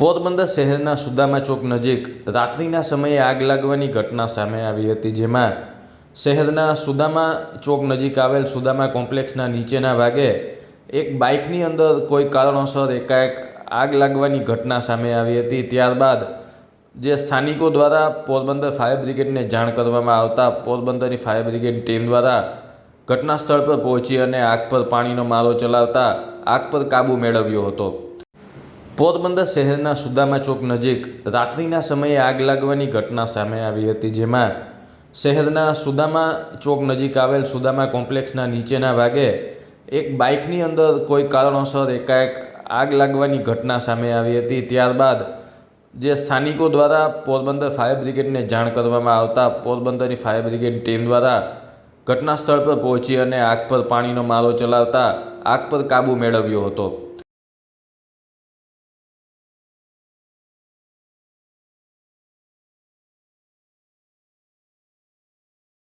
પોરબંદર શહેરના સુદામા ચોક નજીક રાત્રિના સમયે આગ લાગવાની ઘટના સામે આવી હતી, જેમાં શહેરના સુદામા ચોક નજીક આવેલ સુદામા કોમ્પ્લેક્સના નીચેના ભાગે એક બાઇકની અંદર કોઈ કારણોસર એકાએક આગ લાગવાની ઘટના સામે આવી હતી. ત્યારબાદ જે સ્થાનિકો દ્વારા પોરબંદર ફાયર બ્રિગેડને જાણ કરવામાં આવતા પોરબંદરની ફાયર બ્રિગેડ ટીમ દ્વારા ઘટના સ્થળ પર પહોંચી અને આગ પર પાણીનો મારો ચલાવતા આગ પર કાબૂ મેળવ્યો હતો. પોરબંદર શહેરના સુદામા ચોક નજીક રાત્રિના સમયે આગ લાગવાની ઘટના સામે આવી હતી, જેમાં શહેરના સુદામા ચોક નજીક આવેલ સુદામા કોમ્પ્લેક્સના નીચેના ભાગે એક બાઇકની અંદર કોઈ કારણોસર એકાએક આગ લાગવાની ઘટના સામે આવી હતી. ત્યારબાદ જે સ્થાનિકો દ્વારા પોરબંદર ફાયર બ્રિગેડને જાણ કરવામાં આવતા પોરબંદરની ફાયર બ્રિગેડ ટીમ દ્વારા ઘટના સ્થળ પર પહોંચી અને આગ પર પાણીનો મારો ચલાવતા આગ પર કાબૂ મેળવ્યો હતો.